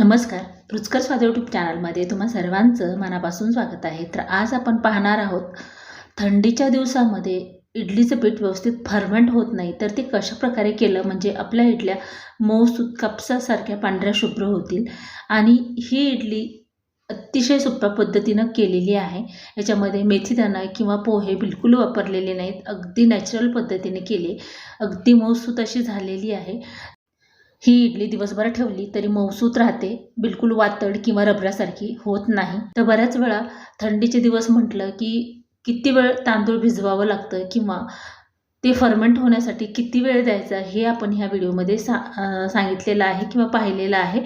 नमस्कार. रुचकर स्वाद यूट्यूब चॅनलमध्ये तुम्हा सर्वांचं मनापासून स्वागत आहे. तर आज आपण पाहणार आहोत थंडीच्या दिवसामध्ये इडलीचं पीठ व्यवस्थित फर्मेंट होत नाही तर ते कशा प्रकारे केलं? म्हणजे आपल्या इडल्या मऊसूत कापसासारख्या पांढऱ्या शुभ्र होतील. आणि ही इडली अतिशय सोप्या पद्धतीनं केलेली आहे. याच्यामध्ये मेथीदाणा किंवा पोहे बिलकुल वापरलेले नाहीत. अगदी नॅचरल पद्धतीने केले. अगदी मऊसूत अशी झालेली आहे. ही इडली दिवसभर ठेवली तरी मऊसूत राहते बिलकुल वातड किंवा रबरासारखी होत नाही. तर बऱ्याच वेळा थंडीचे दिवस म्हटलं की किती वेळ तांदूळ भिजवावं लागतं किंवा ते फर्मेंट होण्यासाठी किती वेळ द्यायचा हे आपण ह्या व्हिडिओमध्ये सा सांगितलेलं आहे किंवा पाहिलेलं आहे.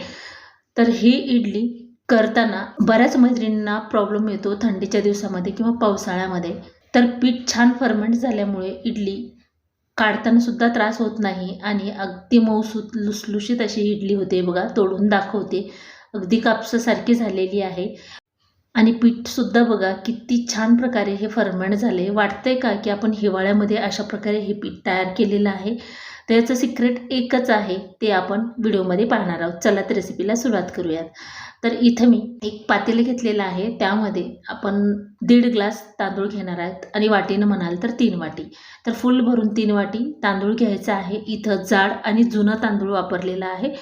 तर ही इडली करताना बऱ्याच मैत्रिणींना प्रॉब्लेम येतो थंडीच्या दिवसामध्ये किंवा पावसाळ्यामध्ये. तर पीठ छान फर्मेंट झाल्यामुळे इडली काढताना सुद्धा त्रास होत नाही आणि अगदी मऊसूत लुसलुशीत अशी इडली होते बघा तोडून दाखवते. अगदी कापसासारखी झालेली आहे. आणि पीठसुद्धा बघा किती छान प्रकारे हे फर्मेंट झाले वाटतंय का की आपण हिवाळ्यामध्ये अशा प्रकारे हे पीठ तयार केलेलं आहे? त्याचं सिक्रेट एकच आहे ते आपण व्हिडिओमध्ये पाहणार आहोत. चला तर रेसिपीला सुरुवात करूयात. तर इथं मी एक पातेलं घेतलेलं आहे. त्यामध्ये आपण दीड ग्लास तांदूळ घेणार आहेत. आणि वाटीनं म्हणाल तर तीन वाटी. तर फुल भरून तीन वाटी तांदूळ घ्यायचं आहे. इथं जाड आणि जुना तांदूळ वापरलेला आहे.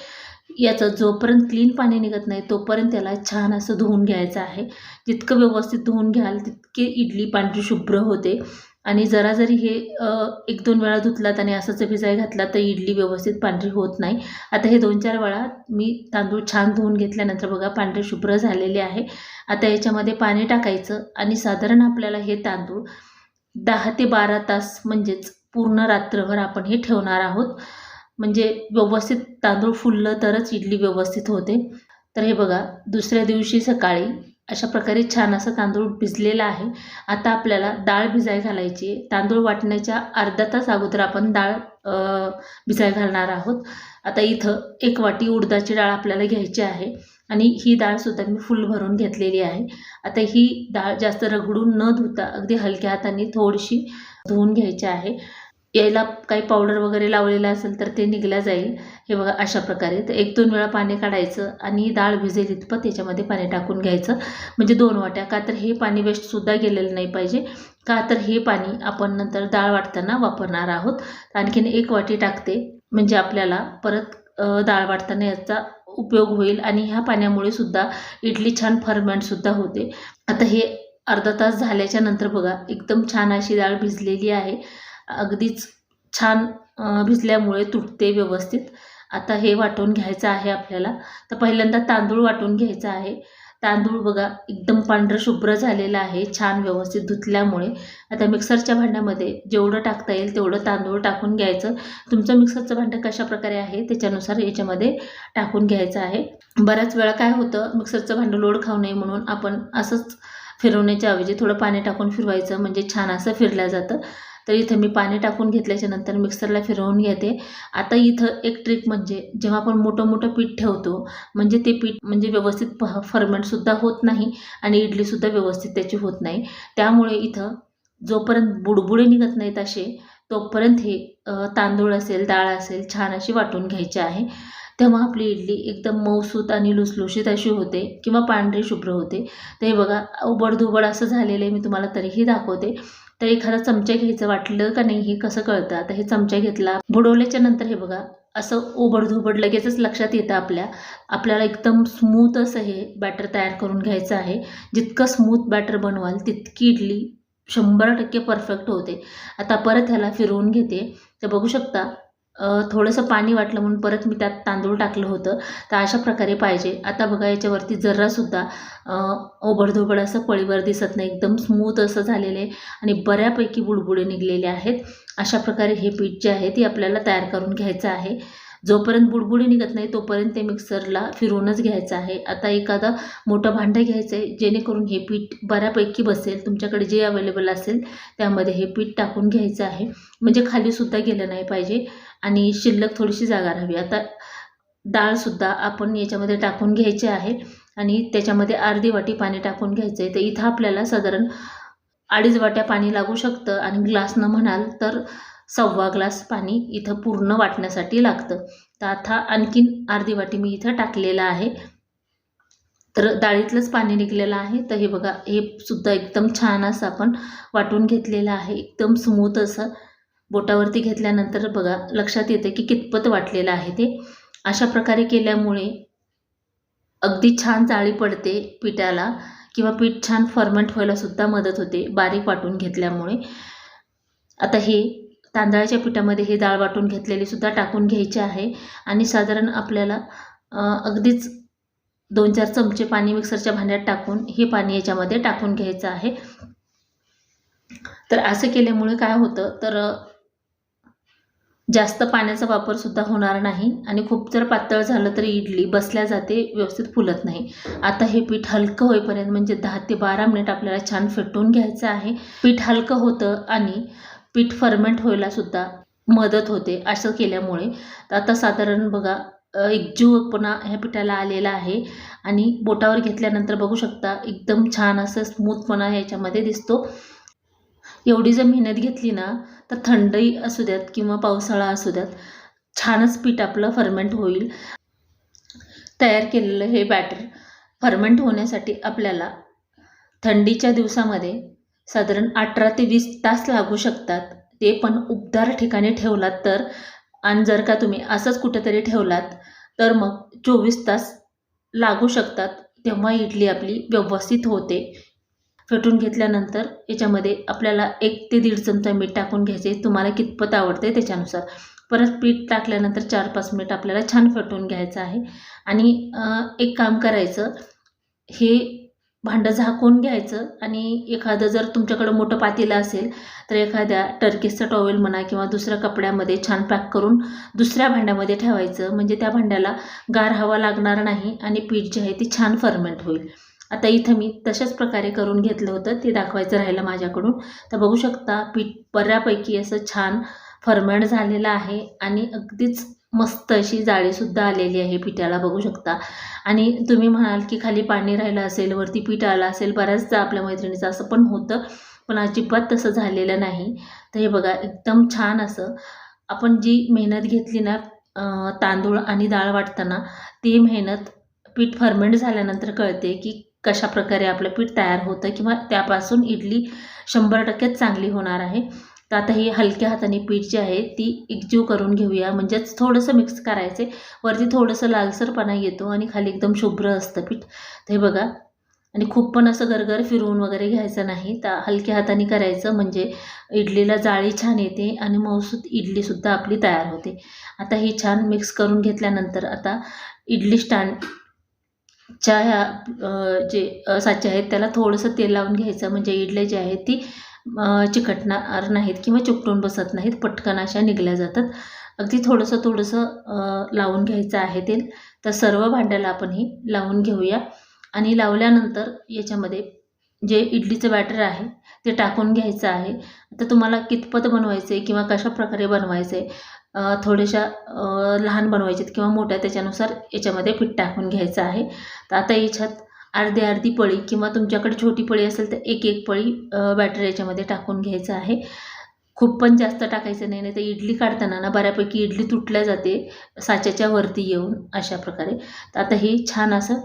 याचं जोपर्यंत क्लीन पाणी निघत नाही तोपर्यंत त्याला छान असं धुवून घ्यायचं आहे. जितकं व्यवस्थित धुवून घ्याल तितके इडली पांढरी शुभ्र होते. आणि जरा जरी हे एक दोन वेळा धुतलात आणि असंच भिजाय घातला तर इडली व्यवस्थित पांढरी होत नाही. आता हे दोन चार वेळा मी तांदूळ छान धुवून घेतल्यानंतर बघा पांढरे शुभ्र झालेले आहे. आता याच्यामध्ये पाणी टाकायचं आणि साधारण आपल्याला हे तांदूळ दहा ते बारा तास म्हणजेच पूर्ण रात्रभर आपण हे ठेवणार आहोत. म्हणजे व्यवस्थित तांदूळ फुललं तरच इडली व्यवस्थित होते. तर हे बघा दुसऱ्या दिवशी सकाळी अशा प्रकारे छान असं तांदूळ भिजलेला आहे. आता आपल्याला डाळ भिजाय घालायची आहे. तांदूळ वाटण्याच्या अर्धा तास अगोदर आपण डाळ भिजाय घालणार आहोत. आता इथं एक वाटी उडदाची डाळ आपल्याला घ्यायची आहे आणि ही डाळसुद्धा मी फुल भरून घेतलेली आहे. आता ही डाळ जास्त रगडून न धुता अगदी हलक्या हाताने थोडीशी धुवून घ्यायची आहे. यायला काही पावडर वगैरे लावलेलं असेल तर ते निघल्या जाईल. हे बघा अशा प्रकारे. तर एक दोन वेळा पाणी काढायचं आणि डाळ भिजेल इतपत त्याच्यामध्ये पाणी टाकून घ्यायचं. म्हणजे दोन वाट्या. का तर हे पाणी वेस्टसुद्धा गेलेलं नाही पाहिजे. का तर हे पाणी आपण नंतर डाळ वाटताना वापरणार आहोत. आणखीन एक वाटी टाकते. म्हणजे आपल्याला परत डाळ वाटताना याचा उपयोग होईल आणि ह्या पाण्यामुळे सुद्धा इडली छान फर्मेंटसुद्धा होते. आता हे अर्धा तास झाल्याच्यानंतर बघा एकदम छान अशी डाळ भिजलेली आहे. अगदीच छान भिजल्यामुळे तुटते व्यवस्थित. आता हे वाटून घ्यायचं आहे आपल्याला. तर पहिल्यांदा तांदूळ वाटून घ्यायचा आहे. तांदूळ बघा एकदम पांढरं शुभ्र झालेलं आहे छान व्यवस्थित धुतल्यामुळे. आता मिक्सरच्या भांड्यामध्ये जेवढं टाकता येईल तेवढं तांदूळ टाकून घ्यायचं. तुमचं मिक्सरचं भांडं कशा प्रकारे आहे त्याच्यानुसार याच्यामध्ये टाकून घ्यायचं आहे. बऱ्याच वेळा काय होतं मिक्सरचं भांडं लोड खाऊ नये म्हणून आपण असंच फिरवण्याच्या ऐवजी थोडं पाणी टाकून फिरवायचं म्हणजे छान असं फिरलं जातं. तर इथं मी पाणी टाकून घेतल्याच्या नंतर मिक्सरला फिरवून घेते. आता इथं एक ट्रिक म्हणजे जेव्हा आपण मोठं मोठं पीठ ठेवतो म्हणजे ते पीठ म्हणजे व्यवस्थित फर्मेंटसुद्धा होत नाही आणि इडलीसुद्धा व्यवस्थित त्याची होत नाही. त्यामुळे इथं जोपर्यंत बुडबुडे निघत नाहीत असे तोपर्यंत हे तांदूळ असेल डाळ असेल छान अशी वाटून घ्यायची आहे. तेव्हा आपली इडली एकदम मऊसूत आणि लुसलुशीत अशी होते किंवा पांढरी शुभ्र होते. ते बघा उबडधुबड असं झालेलं आहे मी तुम्हाला तरीही दाखवते. तर एखादा चमचा घ्यायचं वाटलं का नाही हे कसं कळतं? आता हे चमचा घेतला बुडवल्याच्या नंतर हे बघा असं ओबडधोबड लगेचच लक्षात येतं आपल्या. आपल्याला एकदम स्मूथ असं हे बॅटर तयार करून घ्यायचं आहे. जितकं स्मूथ बॅटर बनवाल तितकी इडली शंभर टक्के परफेक्ट होते. आता परत ह्याला फिरवून घेते. तर बघू शकता थोडंसं पाणी वाटलं म्हणून परत मी त्यात तांदूळ टाकलं होतं. तर अशा प्रकारे पाहिजे. आता बघा याच्यावरती जरासुद्धा ओबडधोबड असं पळीवर दिसत नाही. एकदम स्मूथ असं झालेलं आहे आणि बऱ्यापैकी बुडबुडे निघलेले आहेत. अशा प्रकारे हे पीठ जे आहे ते आपल्याला तयार करून घ्यायचं आहे. जोपर्यंत बुडबुडी निघत नाही तोपर्यंत ते मिक्सरला फिरवूनच घ्यायचं आहे. आता एखादा मोठं भांडं घ्यायचं आहे जेणेकरून हे पीठ बऱ्यापैकी बसेल तुमच्याकडे जे अवेलेबल असेल त्यामध्ये हे पीठ टाकून घ्यायचं आहे. म्हणजे खालीसुद्धा गेलं नाही पाहिजे आणि शिल्लक थोडीशी जागा राहावी. आता डाळसुद्धा आपण याच्यामध्ये टाकून घ्यायची आहे आणि त्याच्यामध्ये अर्धी वाटी पाणी टाकून घ्यायचं आहे तर इथं आपल्याला साधारण अडीच वाट्या पाणी लागू शकतं आणि ग्लासनं म्हणाल तर सव्वा ग्लास पाणी इथं पूर्ण वाटण्यासाठी लागतं. तर आता आणखीन अर्धी वाटी मी इथं टाकलेलं आहे. तर डाळीतलंच पाणी निघलेलं आहे. तर हे बघा हे सुद्धा एकदम छान असं आपण वाटून घेतलेलं आहे. एकदम स्मूथ असं बोटावरती घेतल्यानंतर बघा लक्षात येते की कितपत वाटलेलं आहे ते. अशा प्रकारे केल्यामुळे अगदी छान जाळी पडते पिठाला किंवा पीठ छान फर्मंट व्हायला सुद्धा मदत होते बारीक वाटून घेतल्यामुळे. आता हे तांदळाच्या पिठामध्ये हे डाळ वाटून घेतलेली सुद्धा टाकून घ्यायची आहे. आणि साधारण आपल्याला अगदीच दोन चार चमचे पाणी मिक्सरच्या भांड्यात टाकून हे पाणी याच्यामध्ये टाकून घ्यायचं आहे. तर असं केल्यामुळे काय होतं तर जास्त पाण्याचा वापरसुद्धा होणार नाही आणि खूप जर पातळ झालं तर इडली बसल्या जाते व्यवस्थित फुलत नाही. आता हे पीठ हलकं होईपर्यंत म्हणजे दहा ते बारा मिनिट आपल्याला छान फेटून घ्यायचं आहे. पीठ हलकं होतं आणि पीठ फर्मेंट व्हायला सुद्धा मदत होते असं केल्यामुळे. तर आता साधारण बघा एकजीवपणा ह्या पिठाला आलेला आहे आणि बोटावर घेतल्यानंतर बघू शकता एकदम छान असं स्मूथपणा ह्याच्यामध्ये दिसतो. एवढी जर मेहनत घेतली ना तर थंडी असू द्यात किंवा पावसाळा असू द्यात छानच पीठ आपलं फर्मेंट होईल. तयार केलेलं हे बॅटर फर्मेंट होण्यासाठी आपल्याला थंडीच्या दिवसामध्ये साधारण अठरा ते वीस तास लागू शकतात. ते पण उबदार ठिकाणी ठेवलात तर. आणि जर का तुम्ही असंच कुठेतरी ठेवलात तर मग चोवीस तास लागू शकतात. तेव्हा इडली आपली व्यवस्थित होते. फेटून घेतल्यानंतर याच्यामध्ये आपल्याला एक ते दीड चमचा मीठ टाकून घ्यायचे. तुम्हाला कितपत आवडते त्याच्यानुसार. परत पीठ टाकल्यानंतर चार पाच मिनिट आपल्याला छान फेटून घ्यायचं आहे. आणि एक काम करायचं. हे भांडं झाकून घ्यायचं आणि एखादं जर तुमच्याकडं मोठं पातेलं असेल तर एखाद्या टर्कीसचं टॉवेल म्हणा किंवा दुसऱ्या कपड्यामध्ये छान पॅक करून दुसऱ्या भांड्यामध्ये ठेवायचं. म्हणजे त्या भांड्याला गार हवा लागणार नाही आणि पीठ जे आहे ते छान फर्मेंट होईल. आता इथं मी तशाच प्रकारे करून घेतलं होतं ते दाखवायचं राहिलं माझ्याकडून. तर बघू शकता पीठ बऱ्यापैकी असं छान फर्मेंट झालेलं आहे आणि अगदीच मस्त अशी जाळीसुद्धा आलेली आहे पिठाला बघू शकता. आणि तुम्ही म्हणाल की खाली पाणी राहिलं असेल वरती पीठ आलं असेल बऱ्याचदा आपल्या मैत्रिणीचं असं पण होतं पण अजिबात तसं झालेलं नाही. तर हे बघा एकदम छान असं. आपण जी मेहनत घेतली ना तांदूळ आणि डाळ वाटताना ती मेहनत पीठ फर्मेंट झाल्यानंतर कळते की कशा प्रकारे आपलं पीठ तयार होतं किंवा त्यापासून इडली शंभर टक्केच चांगली होणार आहे. तर आता ही हलक्या हाताने पीठ जे आहे ती एकजीव करून घेऊया. म्हणजेच थोडंसं मिक्स करायचे वरती थोडंसं लालसरपणा येतो आणि खाली एकदम शुभ्र असतं पीठ. ते बघा. आणि खूप पण असं गरगर फिरवून वगैरे घ्यायचं नाही. तर हलक्या हाताने करायचं म्हणजे इडलीला जाळी छान येते आणि मऊसूत इडलीसुद्धा आपली तयार होते. आता ही छान मिक्स करून घेतल्यानंतर आता इडली स्टँड च्या ह्या जे साचे आहेत त्याला थोडंसं तेल लावून घ्यायचं. म्हणजे इडली जी आहे ती चिकटणार नाहीत किंवा चिकटून बसत नाहीत पटकन अशा निघल्या जातात. अगदी थोडंसं थोडंसं लावून घ्यायचं आहे तेल. तर सर्व भांड्याला आपण ही लावून घेऊया. आणि लावल्यानंतर याच्यामध्ये जे इडलीचं बॅटर आहे ते टाकून घ्यायचं आहे. आता तुम्हाला कितपत बनवायचं आहे किंवा कशा प्रकारे बनवायचं आहे थोड्याशा लहान बनवायचे किंवा मोठ्या त्याच्यानुसार याच्यामध्ये पीठ टाकून घ्यायचं आहे. तर आता याच्यात अर्धी अर्धी पळी किंवा तुमच्याकडे छोटी पळी असेल तर एक एक पळी बॅटर याच्यामध्ये टाकून घ्यायचं आहे. खूप पण जास्त टाकायचं नाही नाही तर इडली काढताना ना बऱ्यापैकी इडली तुटल्या जाते साच्याच्या वरती येऊन अशा प्रकारे. तर आता हे छान असं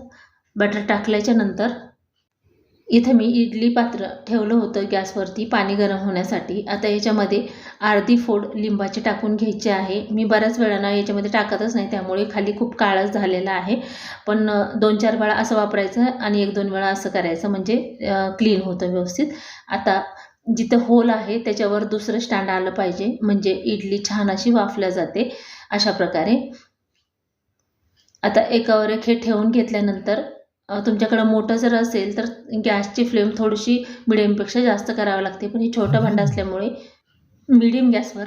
बॅटर टाकल्याच्या नंतर इथं मी इडली पात्र ठेवलं होतं गॅसवरती पाणी गरम होण्यासाठी. आता याच्यामध्ये अर्धी फोड लिंबाची टाकून घ्यायची आहे. मी बऱ्याच वेळानं याच्यामध्ये टाकतच नाही त्यामुळे खाली खूप काळच झालेला आहे. पण दोन चार वेळा असं वापरायचं आणि एक दोन वेळा असं करायचं म्हणजे क्लीन होतं व्यवस्थित. आता जिथं होल आहे त्याच्यावर दुसरं स्टँड आलं पाहिजे म्हणजे इडली छान अशी वाफल्या जाते अशा प्रकारे. आता एकावर एक हे ठेवून घेतल्यानंतर तुमच्याकडं मोठं जर असेल तर गॅसची फ्लेम थोडीशी मिडियमपेक्षा जास्त करावी लागते. पण हे छोटं भांडं असल्यामुळे मिडियम गॅसवर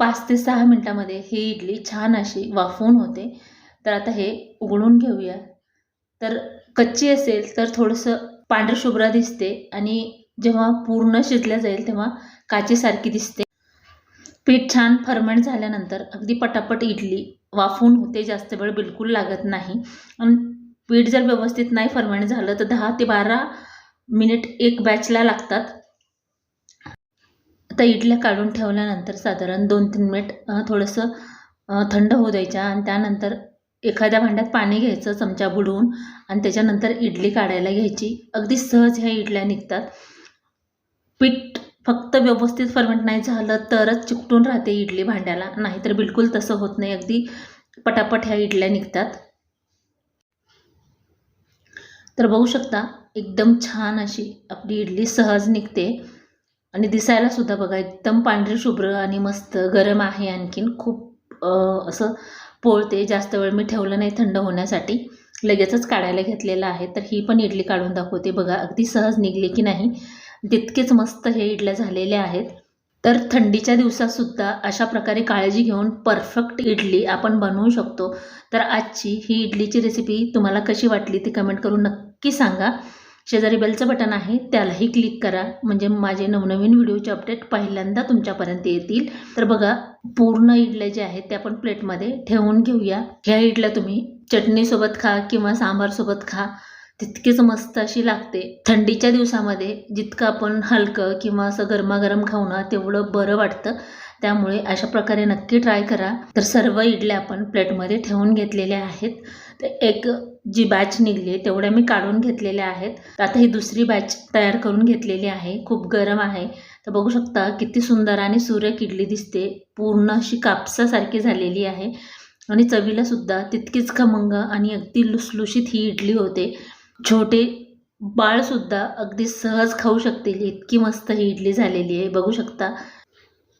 पाच ते सहा मिनटामध्ये ही इडली छान अशी वाफवून होते. तर आता हे उघडून घेऊया. तर कच्ची असेल तर थोडंसं पांढरं शुभ्र दिसते आणि जेव्हा पूर्ण शिजल्या जाईल तेव्हा काचेसारखी दिसते. पीठ छान फर्मेंट झाल्यानंतर अगदी पटापट इडली वाफून होते जास्त वेळ बिलकुल लागत नाही. आणि पीठ जर व्यवस्थित नाही फर्मेंट झालं तर दहा ते बारा मिनिट एक बॅचला लागतात. आता इडल्या काढून ठेवल्यानंतर साधारण दोन तीन मिनिट थोडंसं थंड होऊ द्यायच्या आणि त्यानंतर एखाद्या भांड्यात पाणी घ्यायचं चमचा बुडवून आणि त्याच्यानंतर इडली काढायला घ्यायची. अगदी सहज ह्या इडल्या निघतात. पीठ फक्त व्यवस्थित फर्मेंट नाही झालं तरच चिकटून राहते इडली भांड्याला. नाहीतर बिलकुल तसं होत नाही. अगदी पटापट ह्या इडल्या निघतात. तर बघू शकता एकदम छान अशी आपली इडली सहज निघते. आणि दिसायला सुद्धा बघा एकदम पांढरी शुभ्र आणि मस्त गरम आहे आणखीन. खूप असं पोळते. जास्त वेळ मी ठेवलं नाही थंड होण्यासाठी. लगेचच काढायला घेतलेलं आहे. तर ही पण इडली काढून दाखवते बघा अगदी सहज निघली की नाही. तितकेच मस्त हे इडल्या झालेल्या आहेत. तर थंडीच्या दिवसातसुद्धा अशा प्रकारे काळजी घेऊन परफेक्ट इडली आपण बनवू शकतो. तर आजची ही इडलीची रेसिपी तुम्हाला कशी वाटली ती कमेंट करून नक्की सांगा. शेजारी बेलचं बटन आहे त्यालाही क्लिक करा. म्हणजे माझे नवनवीन व्हिडिओचे अपडेट पहिल्यांदा तुमच्यापर्यंत येतील. तर बघा पूर्ण इडल्या ज्या आहेत त्या आपण प्लेटमध्ये ठेवून घेऊया. ह्या इडल्या तुम्ही चटणीसोबत खा किंवा सांबारसोबत खा. तितकीच मस्त अशी लागते. थंडीच्या दिवसामध्ये जितकं आपण हलकं किंवा असं गरमागरम खाऊ ना तेवढं बरं वाटतं. त्यामुळे अशा प्रकारे नक्की ट्राय करा. तर सर्व इडल्या आपण प्लेटमध्ये ठेवून घेतलेल्या आहेत. तर एक जी बॅच निघली तेवढ्या मी काढून घेतलेल्या आहेत. आता ही दुसरी बॅच तयार करून घेतलेली आहे. खूप गरम आहे. तर बघू शकता किती सुंदर आणि सूर्यक इडली दिसते. पूर्ण अशी कापसासारखी झालेली आहे. आणि चवीला सुद्धा तितकीच खमंग आणि अगदी लुसलुशीत ही इडली होते. छोटे बाळसुद्धा अगदी सहज खाऊ शकतील. इतकी मस्त ही इडली झालेली आहे. बघू शकता.